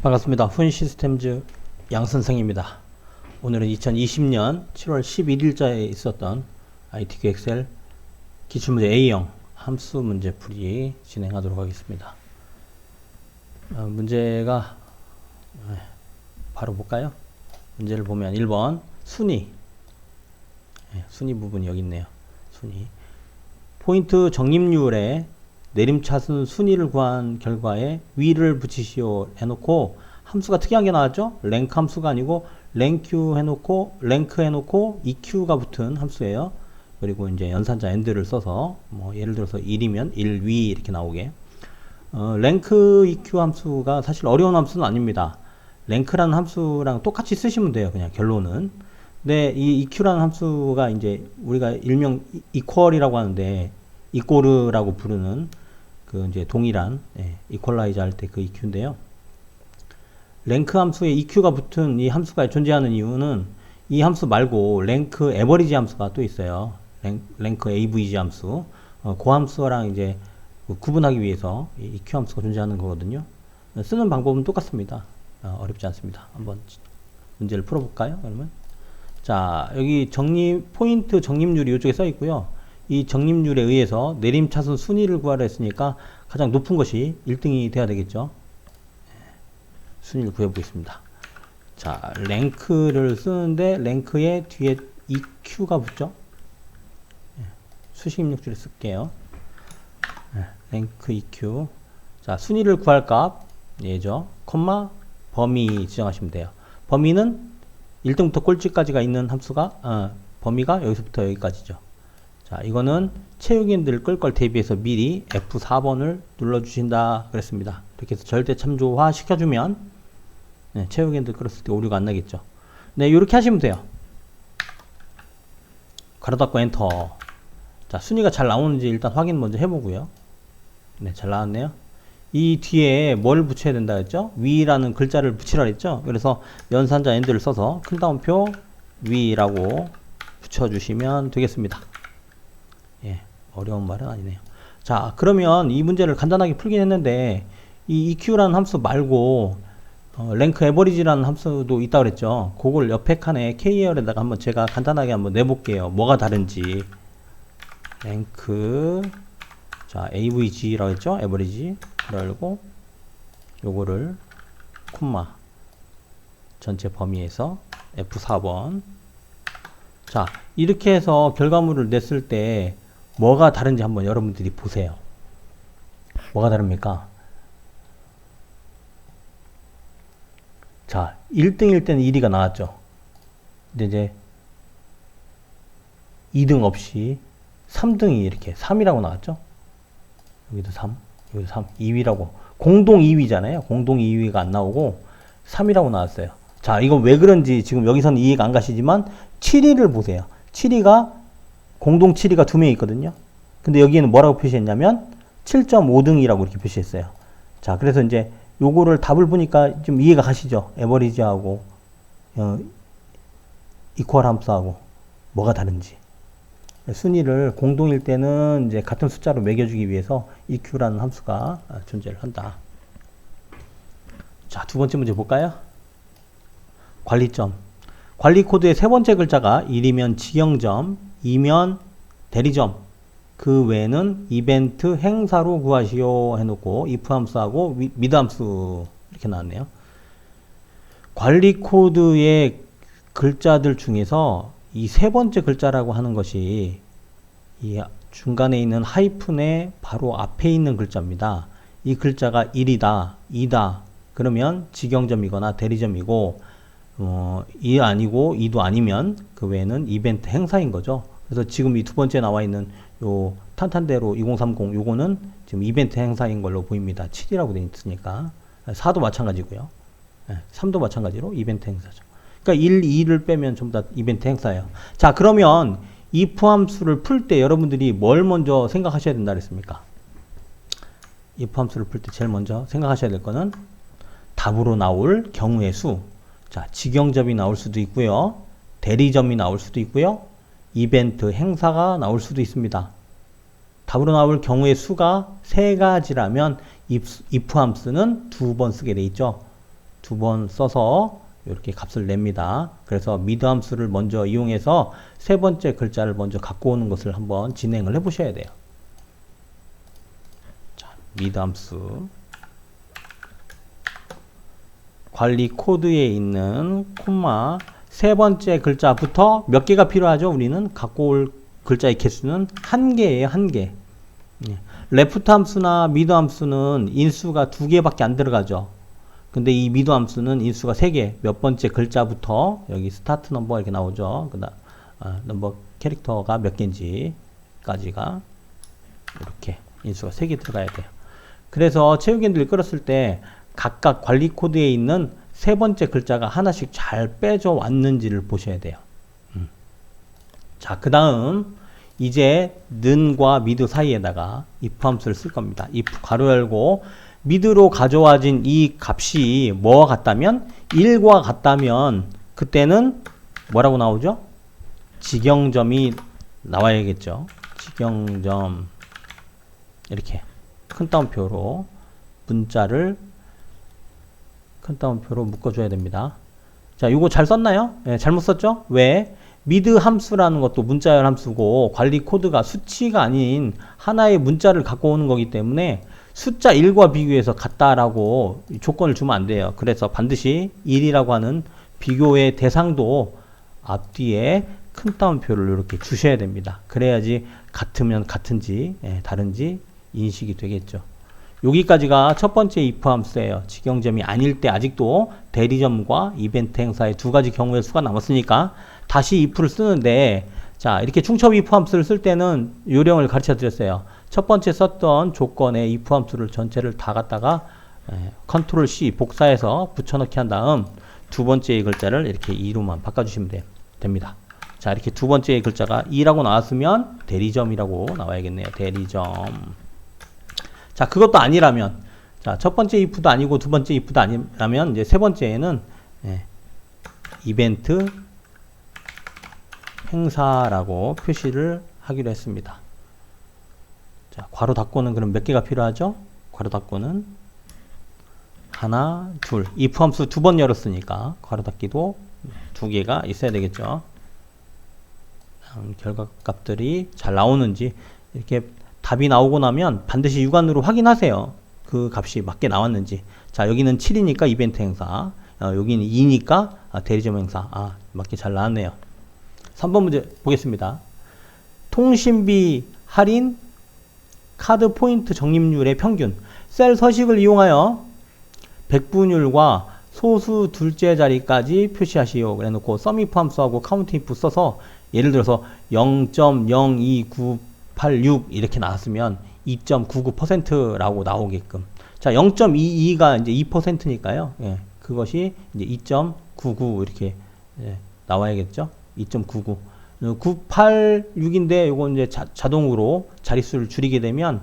반갑습니다. 훈 시스템즈 양 선생입니다. 오늘은 2020년 7월 11일자에 있었던 IT 엑셀 기출문제 A형 함수 문제 풀이 진행하도록 하겠습니다. 어, 문제가 에, 바로 볼까요? 문제를 보면 1번 순위 예, 순위 부분이 여기 있네요. 순위 포인트 적립률에 내림차순 순위를 구한 결과에 위를 붙이시오 해놓고 함수가 특이한 게 나왔죠? 랭크 함수가 아니고 랭q 해놓고 랭크 해놓고 eq가 붙은 함수예요. 그리고 이제 연산자 end를 써서 뭐 예를 들어서 1이면 1 위 이렇게 나오게 어, 랭크 eq 함수가 사실 어려운 함수는 아닙니다. 랭크라는 함수랑 똑같이 쓰시면 돼요. 그냥 결론은. 근데 이 eq라는 함수가 이제 우리가 일명 equal이라고 하는데 이꼬르라고 부르는 그 이제 동일한 예, 이퀄라이저 할 때 그 EQ인데요. 랭크 함수에 EQ가 붙은 이 함수가 존재하는 이유는 이 함수 말고 랭크 에버리지 함수가 또 있어요. 랭, 랭크 AVG 함수. 어, 그 함수랑 이제 그 구분하기 위해서 이 EQ 함수가 존재하는 거거든요. 쓰는 방법은 똑같습니다. 어, 어렵지 않습니다. 한번 문제를 풀어볼까요? 그러면 자 여기 정립 포인트 적립률이 이쪽에 써 있고요. 이 적립률에 의해서 내림 차순 순위를 구하라 했으니까 가장 높은 것이 1등이 돼야 되겠죠. 순위를 구해보겠습니다. 자, 랭크를 쓰는데 랭크에 뒤에 EQ가 붙죠. 예, 수식 입력줄에 쓸게요. 예, 랭크 EQ. 자, 순위를 구할 값 얘죠. 콤마 범위 지정하시면 돼요. 범위는 1등부터 꼴찌까지가 있는 함수가 어, 범위가 여기서부터 여기까지죠. 자, 이거는 체육인들 끌걸 대비해서 미리 F4번을 눌러주신다 그랬습니다. 이렇게 해서 절대 참조화 시켜주면 네, 체육인들 끌었을 때 오류가 안 나겠죠. 네, 이렇게 하시면 돼요. 가로 닫고 엔터. 자, 순위가 잘 나오는지 일단 확인 먼저 해보고요. 네, 잘 나왔네요. 이 뒤에 뭘 붙여야 된다 했죠? 위라는 글자를 붙이라 했죠? 그래서 연산자 엔드를 써서 큰 따옴표 위라고 붙여주시면 되겠습니다. 예, 어려운 말은 아니네요. 자, 그러면 이 문제를 간단하게 풀긴 했는데 이 EQ라는 함수 말고 어, 랭크 에버리지라는 함수도 있다고 그랬죠. 그걸 옆에 칸에 KR에다가 한번 제가 간단하게 한번 내볼게요. 뭐가 다른지. 랭크 자, AVG라고 했죠. 에버리지. 그러고 요거를 콤마 전체 범위에서 F4번 자, 이렇게 해서 결과물을 냈을 때 뭐가 다른지 한번 여러분들이 보세요. 뭐가 다릅니까? 자, 1등일 때는 1위가 나왔죠. 근데 이제 2등 없이 3등이 이렇게 3이라고 나왔죠. 여기도 3, 여기도 3, 2위라고. 공동 2위잖아요. 공동 2위가 안 나오고 3이라고 나왔어요. 자, 이거 왜 그런지 지금 여기서는 이해가 안 가시지만 7위를 보세요. 7위가 공동 7위가 두 명 있거든요. 근데 여기에는 뭐라고 표시했냐면 7.5등이라고 이렇게 표시했어요. 자, 그래서 이제 요거를 답을 보니까 좀 이해가 가시죠? 에버리지하고 어, 이퀄 함수하고 뭐가 다른지. 순위를 공동일 때는 이제 같은 숫자로 매겨주기 위해서 EQ라는 함수가 존재를 한다. 자, 두 번째 문제 볼까요? 관리점. 관리 코드의 세 번째 글자가 1이면 직영점, 2면 대리점, 그 외에는 이벤트 행사로 구하시오 해놓고 if 함수하고 미드 함수 이렇게 나왔네요. 관리 코드의 글자들 중에서 이 세 번째 글자라고 하는 것이 이 중간에 있는 하이픈의 바로 앞에 있는 글자입니다. 이 글자가 1이다, 2다. 그러면 직영점이거나 대리점이고 어, 2 아니고 2도 아니면 그 외에는 이벤트 행사인 거죠. 그래서 지금 이 두 번째 나와 있는 요 탄탄대로 2030 요거는 지금 이벤트 행사인 걸로 보입니다. 7이라고 되어 있으니까 4도 마찬가지고요. 3도 마찬가지로 이벤트 행사죠. 그러니까 1, 2를 빼면 전부 다 이벤트 행사예요. 자, 그러면 if 함수를 풀 때 여러분들이 뭘 먼저 생각하셔야 된다 그랬습니까? if 함수를 풀 때 제일 먼저 생각하셔야 될 거는 답으로 나올 경우의 수. 자, 직영점이 나올 수도 있고요. 대리점이 나올 수도 있고요. 이벤트 행사가 나올 수도 있습니다. 답으로 나올 경우의 수가 세 가지라면 if, 함수는 두 번 쓰게 돼 있죠. 두 번 써서 이렇게 값을 냅니다. 그래서 미드 함수를 먼저 이용해서 세 번째 글자를 먼저 갖고 오는 것을 한번 진행을 해 보셔야 돼요. 자, 미드 함수. 관리 코드에 있는 콤마 세 번째 글자부터 몇 개가 필요하죠? 우리는 갖고 올 글자의 개수는 한 개예요, 한 개. 예. 레프트 함수나 미드 함수는 인수가 두 개밖에 안 들어가죠. 근데 이 미드 함수는 인수가 세 개. 몇 번째 글자부터 여기 스타트 넘버 이렇게 나오죠. 그다음 아, 넘버 캐릭터가 몇 개인지까지가 이렇게 인수가 세 개 들어가야 돼요. 그래서 체육인들 끌었을 때 각각 관리 코드에 있는 세 번째 글자가 하나씩 잘 빼져 왔는지를 보셔야 돼요. 음. 자, 그 다음 이제 는과 미드 사이에다가 if 함수를 쓸 겁니다. if 괄호 열고 미드로 가져와진 이 값이 뭐와 같다면 1과 같다면 그때는 뭐라고 나오죠? 지경점이 나와야겠죠. 지경점 이렇게 큰 따옴표로 문자를 큰 따옴표로 묶어줘야 됩니다. 자, 이거 잘 썼나요? 예, 잘못 썼죠? 왜? 미드 함수라는 것도 문자열 함수고 관리 코드가 수치가 아닌 하나의 문자를 갖고 오는 거기 때문에 숫자 1과 비교해서 같다라고 조건을 주면 안 돼요. 그래서 반드시 1이라고 하는 비교의 대상도 앞뒤에 큰 따옴표를 이렇게 주셔야 됩니다. 그래야지 같으면 같은지 예, 다른지 인식이 되겠죠. 여기까지가 첫 번째 if 함수예요. 직경점이 아닐 때 아직도 대리점과 이벤트 행사의 두 가지 경우의 수가 남았으니까 다시 if를 쓰는데 자 이렇게 중첩 if 함수를 쓸 때는 요령을 가르쳐 드렸어요. 첫 번째 썼던 조건의 if 함수를 전체를 다 갖다가 예, 컨트롤 C 복사해서 붙여넣기 한 다음 두 번째의 글자를 이렇게 2로만 바꿔주시면 돼, 됩니다. 자 이렇게 두 번째의 글자가 2라고 나왔으면 대리점이라고 나와야겠네요. 대리점. 자, 그것도 아니라면, 자, 첫 번째 if도 아니고 두 번째 if도 아니라면, 이제 세 번째에는, 예, 이벤트 행사라고 표시를 하기로 했습니다. 자, 괄호 닫고는 그럼 몇 개가 필요하죠? 괄호 닫고는 하나, 둘. if 함수 두 번 열었으니까 괄호 닫기도 두 개가 있어야 되겠죠. 결과 값들이 잘 나오는지 이렇게 답이 나오고 나면 반드시 육안으로 확인하세요. 그 값이 맞게 나왔는지. 자, 여기는 7이니까 이벤트 행사. 어, 여기는 2니까 아, 대리점 행사. 아, 맞게 잘 나왔네요. 3번 문제 보겠습니다. 통신비 할인 카드 포인트 적립률의 평균. 셀 서식을 이용하여 백분율과 소수 둘째 자리까지 표시하시오. 그래 놓고 서미프 함수하고 카운트 if 써서 예를 들어서 0.029 86 이렇게 나왔으면 2.99%라고 나오게끔. 자, 0.22가 이제 2%니까요. 예, 그것이 이제 2.99 이렇게 예, 나와야겠죠. 2.99. 986인데 요거 이제 자, 자동으로 자릿수를 줄이게 되면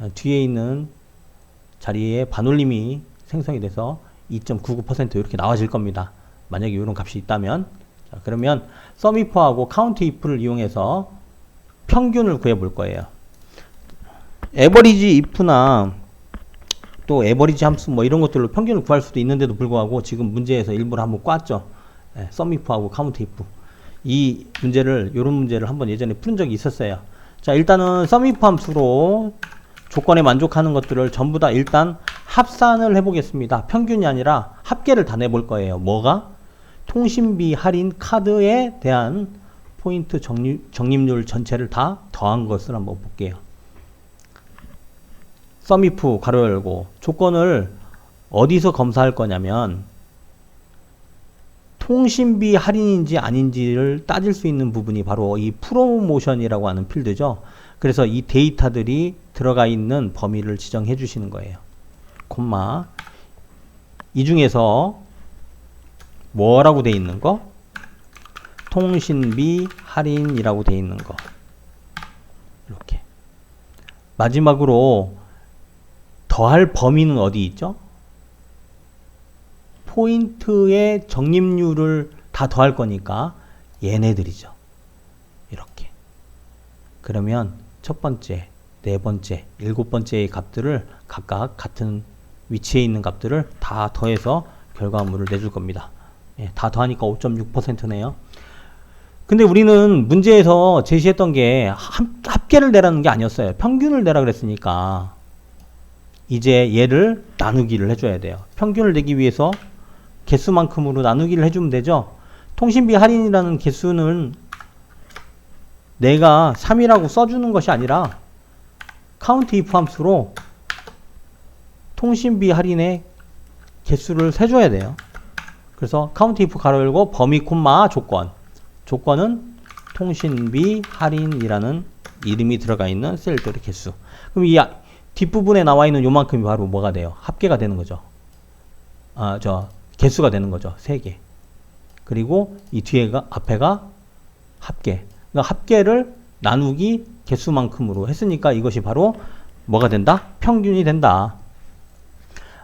어, 뒤에 있는 자리에 반올림이 생성이 돼서 2.99% 이렇게 나와질 겁니다. 만약에 이런 값이 있다면 자, 그러면 서미프하고 카운트 if를 이용해서 평균을 구해 볼 거예요. 에버리지 if나 또 에버리지 함수 뭐 이런 것들로 평균을 구할 수도 있는데도 불구하고 지금 문제에서 일부러 한번 꽈죠. 예, 썸이프하고 카운트 if. 이 문제를 요런 문제를 한번 예전에 푸는 적이 있었어요. 자, 일단은 썸이프 함수로 조건에 만족하는 것들을 전부 다 일단 합산을 해 보겠습니다. 평균이 아니라 합계를 다 내볼 거예요. 뭐가? 통신비 할인 카드에 대한 포인트 적립, 적립률 전체를 다 더한 것을 한번 볼게요. 썸이프 가로 열고 조건을 어디서 검사할 거냐면 통신비 할인인지 아닌지를 따질 수 있는 부분이 바로 이 프로모션이라고 하는 필드죠. 그래서 이 데이터들이 들어가 있는 범위를 지정해 주시는 거예요. 콤마 이 중에서 뭐라고 돼 있는 거? 통신비 할인이라고 돼 있는 거. 이렇게. 마지막으로 더할 범위는 어디 있죠? 포인트의 적립률을 다 더할 거니까 얘네들이죠. 이렇게. 그러면 첫 번째, 네 번째, 일곱 번째의 값들을 각각 같은 위치에 있는 값들을 다 더해서 결과물을 내줄 겁니다. 예, 다 더하니까 5.6%네요. 근데 우리는 문제에서 제시했던 게 합, 합계를 내라는 게 아니었어요. 평균을 내라 그랬으니까 이제 얘를 나누기를 해줘야 돼요. 평균을 내기 위해서 개수만큼으로 나누기를 해주면 되죠. 통신비 할인이라는 개수는 내가 3이라고 써주는 것이 아니라 카운트 if 함수로 통신비 할인의 개수를 세줘야 돼요. 그래서 카운트 if 가로 열고 범위 콤마 조건 조건은 통신비 할인이라는 이름이 들어가 있는 셀들의 개수. 그럼 이 아- 뒷부분에 나와 있는 요만큼이 바로 뭐가 돼요? 합계가 되는 거죠. 아, 저 개수가 되는 거죠. 세 개. 그리고 이 뒤에가 앞에가 합계. 그러니까 합계를 나누기 개수만큼으로 했으니까 이것이 바로 뭐가 된다? 평균이 된다.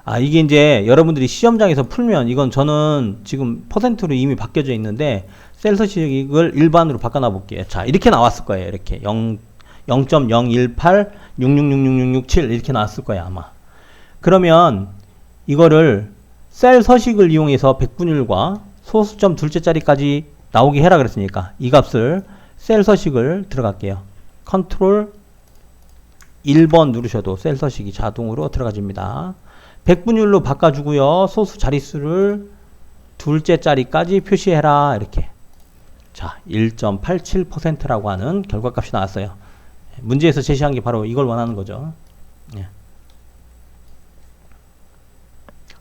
아, 이게 이제 여러분들이 시험장에서 풀면 이건 저는 지금 퍼센트로 이미 바뀌어져 있는데 셀 서식을 일반으로 바꿔놔 볼게요. 자, 이렇게 나왔을 거예요. 이렇게 0 0.018 6666667 이렇게 나왔을 거예요, 아마. 그러면 이거를 셀 서식을 이용해서 백분율과 소수점 둘째 자리까지 나오게 해라 그랬으니까 이 값을 셀 서식을 들어갈게요. 컨트롤 1번 누르셔도 셀 서식이 자동으로 들어가집니다. 백분율로 바꿔주고요. 소수 자릿수를 둘째 자리까지 표시해라. 이렇게. 자, 1.87%라고 하는 결과값이 나왔어요. 문제에서 제시한 게 바로 이걸 원하는 거죠. 예.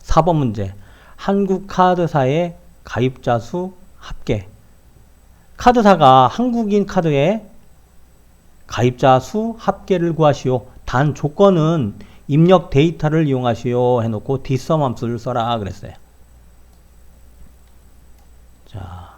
4번 문제. 한국 카드사의 가입자 수 합계. 카드사가 한국인 카드에 가입자 수 합계를 구하시오. 단 조건은 입력 데이터를 이용하시오 해놓고 뒷섬 함수를 써라 그랬어요. 자,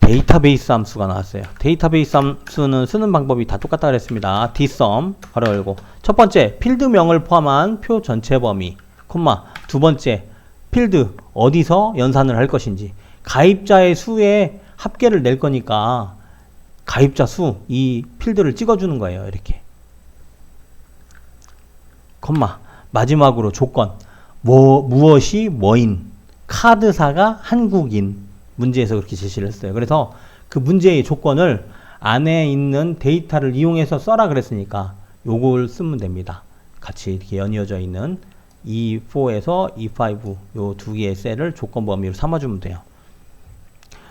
데이터베이스 함수가 나왔어요. 데이터베이스 함수는 쓰는 방법이 다 똑같다 그랬습니다. 뒷섬 바로 열고 첫 번째 필드명을 포함한 표 전체 범위, 콤마 두 번째 필드 어디서 연산을 할 것인지 가입자의 수에 합계를 낼 거니까 가입자 수 이 필드를 찍어주는 거예요. 이렇게 콤마 마지막으로 조건 뭐 무엇이 뭐인 카드사가 한국인 문제에서 그렇게 제시를 했어요. 그래서 그 문제의 조건을 안에 있는 데이터를 이용해서 써라 그랬으니까 요걸 쓰면 됩니다. 같이 이렇게 연이어져 있는 E4에서 E5 요 두 개의 셀을 조건 범위로 삼아주면 돼요.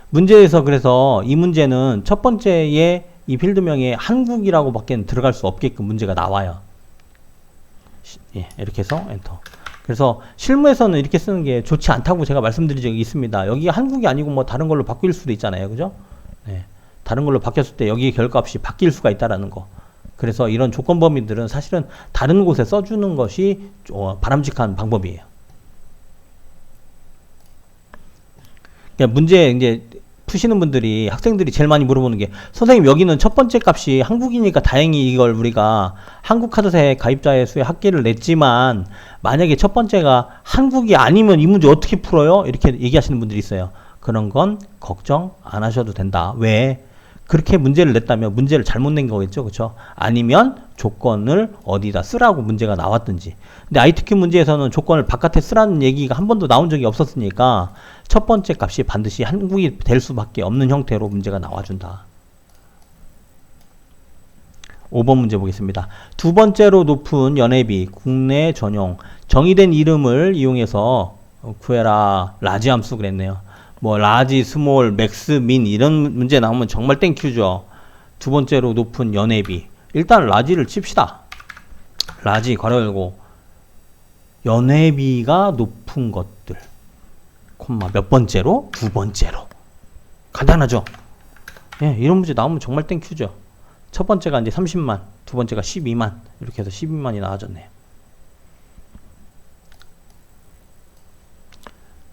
문제에서 그래서 이 문제는 첫 번째에 이 필드명에 한국이라고 밖에 들어갈 수 없게끔 문제가 나와요. 시- 예, 이렇게 해서 엔터. 그래서 실무에서는 이렇게 쓰는 게 좋지 않다고 제가 말씀드린 적이 있습니다. 여기 한국이 아니고 뭐 다른 걸로 바뀔 수도 있잖아요. 그죠? 네. 다른 걸로 바뀌었을 때 여기 결과값이 바뀔 수가 있다라는 거. 그래서 이런 조건 범위들은 사실은 다른 곳에 써주는 것이 어, 바람직한 방법이에요. 그러니까 문제 이제 푸시는 분들이 학생들이 제일 많이 물어보는 게 선생님 여기는 첫 번째 값이 한국이니까 다행히 이걸 우리가 한국 카드사의 가입자의 수의 합계를 냈지만 만약에 첫 번째가 한국이 아니면 이 문제 어떻게 풀어요? 이렇게 얘기하시는 분들이 있어요. 그런 건 걱정 안 하셔도 된다. 왜? 그렇게 문제를 냈다면 문제를 잘못 낸 거겠죠. 그렇죠? 아니면 조건을 어디다 쓰라고 문제가 나왔든지. 근데 ITQ 문제에서는 조건을 바깥에 쓰라는 얘기가 한 번도 나온 적이 없었으니까 첫 번째 값이 반드시 한국이 될 수밖에 없는 형태로 문제가 나와준다. 5번 문제 보겠습니다. 두 번째로 높은 연회비, 국내 전용, 정의된 이름을 이용해서 어, 구해라. 라지 함수 그랬네요. 뭐 라지, 스몰, 맥스, 민 이런 문제 나오면 정말 땡큐죠. 두 번째로 높은 연회비. 일단 라지를 칩시다. 라지 괄호 열고 연회비가 높은 것들. 콤마 몇 번째로? 두 번째로. 간단하죠? 예, 이런 문제 나오면 정말 땡큐죠. 첫 번째가 이제 30만, 두 번째가 12만. 이렇게 해서 12만이 나와졌네요.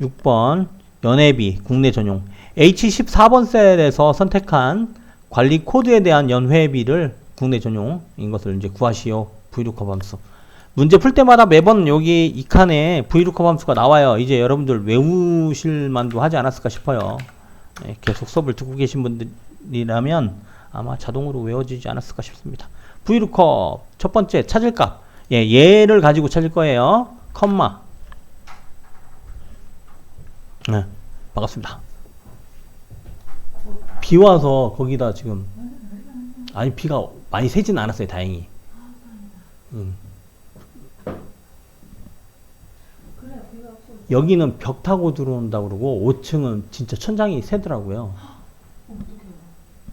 6번 연회비 국내 전용 H14번 셀에서 선택한 관리 코드에 대한 연회비를 국내 전용인 것을 이제 구하시오. VLOOKUP 함수. 문제 풀 때마다 매번 여기 이 칸에 VLOOKUP 함수가 나와요. 이제 여러분들 외우실 만도 하지 않았을까 싶어요. 예, 계속 수업을 듣고 계신 분들이라면 아마 자동으로 외워지지 않았을까 싶습니다. VLOOKUP 첫 번째 찾을 값. 예, 얘를 가지고 찾을 거예요. 컴마. 네, 반갑습니다. 비 와서 거기다 지금 아니 비가 많이 새진 않았어요, 다행히. 음. 여기는 벽 타고 들어온다 그러고 5층은 진짜 천장이 새더라고요.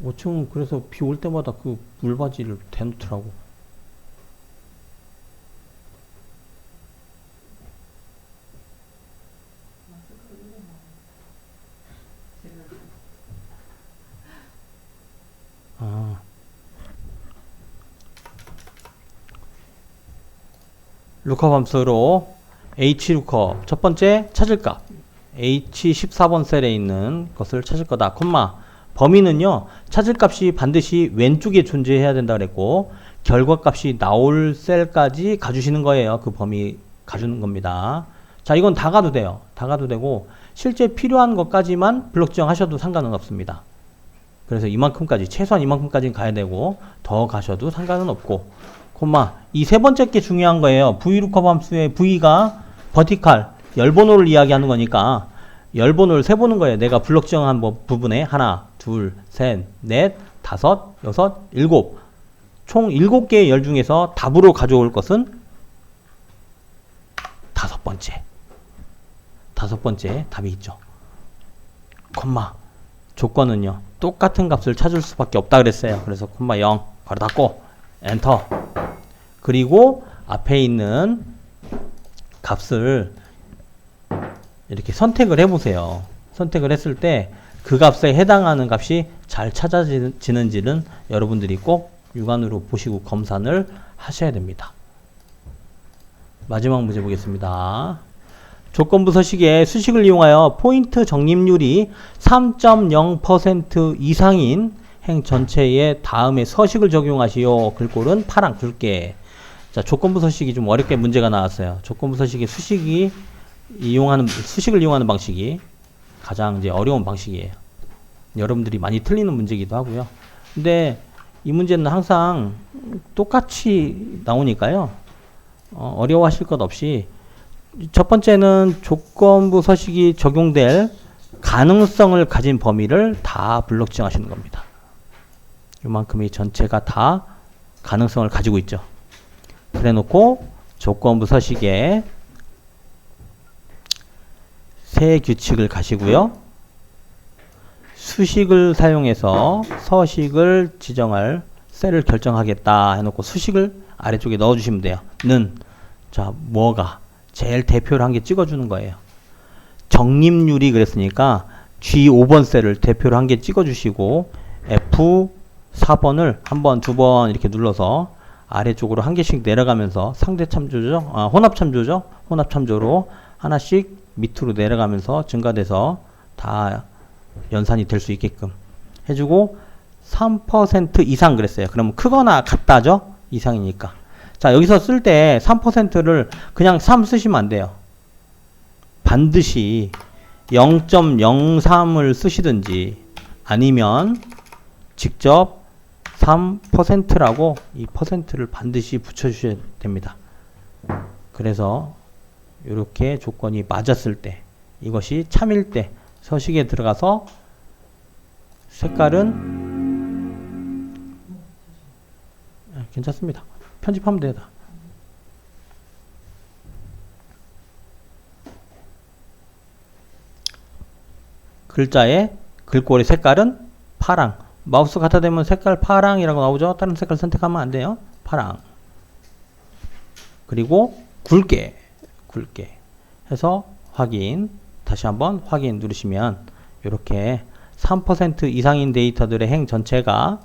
5층은 그래서 비 올 때마다 그 물바지를 대놓더라고. 아. 루커 함수로 h 루커 첫 번째 찾을 값 h 14번 셀에 있는 것을 찾을 거다. 콤마 범위는요 찾을 값이 반드시 왼쪽에 존재해야 된다 그랬고 결과 값이 나올 셀까지 가주시는 거예요. 그 범위 가주는 겁니다. 자 이건 다 가도 돼요. 다 가도 되고 실제 필요한 것까지만 블록 지정하셔도 상관은 없습니다. 그래서 이만큼까지 최소한 이만큼까지는 가야 되고 더 가셔도 상관은 없고 콤마 이 세 번째 게 중요한 거예요. VLOOKUP 함수의 V가 버티칼 열번호를 이야기하는 거니까 열번호를 세보는 거예요. 내가 블록 지정한 뭐 부분에 하나, 둘, 셋, 넷, 다섯, 여섯, 일곱 총 일곱 개의 열 중에서 답으로 가져올 것은 다섯 번째 다섯 번째 답이 있죠. 콤마. 조건은요 똑같은 값을 찾을 수밖에 없다 그랬어요. 그래서 콤마 0 바로 닫고 엔터. 그리고 앞에 있는 값을 이렇게 선택을 해보세요. 선택을 했을 때 그 값에 해당하는 값이 잘 찾아지는지는 여러분들이 꼭 육안으로 보시고 검산을 하셔야 됩니다. 마지막 문제 보겠습니다 조건부 서식에 수식을 이용하여 포인트 적립률이 3.0% 이상인 행 전체의 다음에 서식을 적용하시오. 글꼴은 파랑 굵게. 자, 조건부 서식이 좀 어렵게 문제가 나왔어요. 조건부 서식의 수식이 이용하는 수식을 이용하는 방식이 가장 이제 어려운 방식이에요. 여러분들이 많이 틀리는 문제이기도 하고요. 근데 이 문제는 항상 똑같이 나오니까요. 어, 어려워하실 것 없이 첫 번째는 조건부 서식이 적용될 가능성을 가진 범위를 다 블록 지정하시는 겁니다. 이만큼이 전체가 다 가능성을 가지고 있죠. 그래 놓고 조건부 서식에 세 규칙을 가시고요. 수식을 사용해서 서식을 지정할 셀을 결정하겠다 해놓고 수식을 아래쪽에 넣어주시면 돼요. 는, 자, 뭐가, 제일 대표를 한 개 찍어주는 거예요. 적립률이 그랬으니까 G5번 셀을 대표로 한 개 찍어주시고 F4번을 한 번, 두 번 이렇게 눌러서 아래쪽으로 한 개씩 내려가면서 상대 참조죠. 아, 혼합 참조죠. 혼합 참조로 하나씩 밑으로 내려가면서 증가돼서 다 연산이 될 수 있게끔 해주고 3% 이상 그랬어요. 그러면 크거나 같다죠? 이상이니까. 자, 여기서 쓸 때 3%를 그냥 3 쓰시면 안 돼요. 반드시 0.03을 쓰시든지 아니면 직접 3%라고 이 퍼센트를 반드시 붙여주셔야 됩니다. 그래서 이렇게 조건이 맞았을 때 이것이 참일 때 서식에 들어가서 색깔은 아, 괜찮습니다. 편집하면 되다. 글자의 글꼴의 색깔은 파랑. 마우스 갖다 대면 색깔 파랑이라고 나오죠. 다른 색깔 선택하면 안 돼요. 파랑. 그리고 굵게, 굵게 해서 확인. 다시 한번 확인 누르시면 이렇게 3% 이상인 데이터들의 행 전체가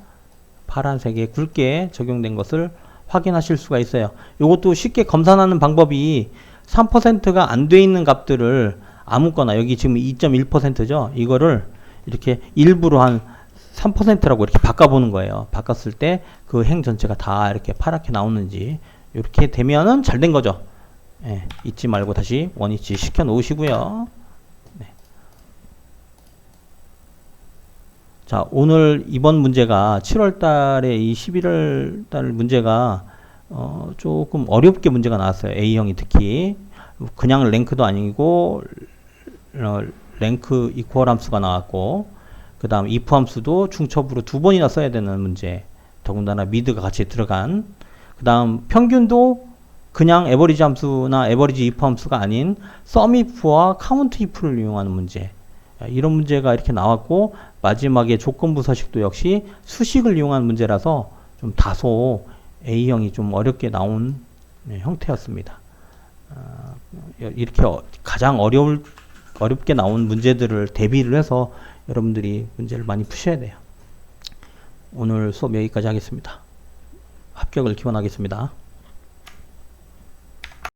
파란색에 굵게 적용된 것을 확인하실 수가 있어요. 이것도 쉽게 검산하는 방법이 3%가 안 돼 있는 값들을 아무거나 여기 지금 2.1%죠. 이거를 이렇게 일부러 한 3%라고 이렇게 바꿔보는 거예요. 바꿨을 때 그 행 전체가 다 이렇게 파랗게 나오는지 이렇게 되면은 잘 된 거죠. 예, 잊지 말고 다시 원위치 시켜 놓으시고요. 자, 오늘 이번 문제가 7월 달에 이 11월 달 문제가 어, 조금 어렵게 문제가 나왔어요. A형이 특히. 그냥 랭크도 아니고 어, 랭크 이퀄 함수가 나왔고 그 다음 if 함수도 중첩으로 두 번이나 써야 되는 문제 더군다나 미드가 같이 들어간 그 다음 평균도 그냥 에버리지 함수나 에버리지 if 함수가 아닌 sum if와 count if를 이용하는 문제 아, 이런 문제가 이렇게 나왔고 마지막에 조건부 서식도 역시 수식을 이용한 문제라서 좀 다소 A형이 좀 어렵게 나온 네, 형태였습니다. 아, 이렇게 어- 가장 어려울 어렵게 나온 문제들을 대비를 해서 여러분들이 문제를 많이 푸셔야 돼요. 오늘 수업 여기까지 하겠습니다. 합격을 기원하겠습니다.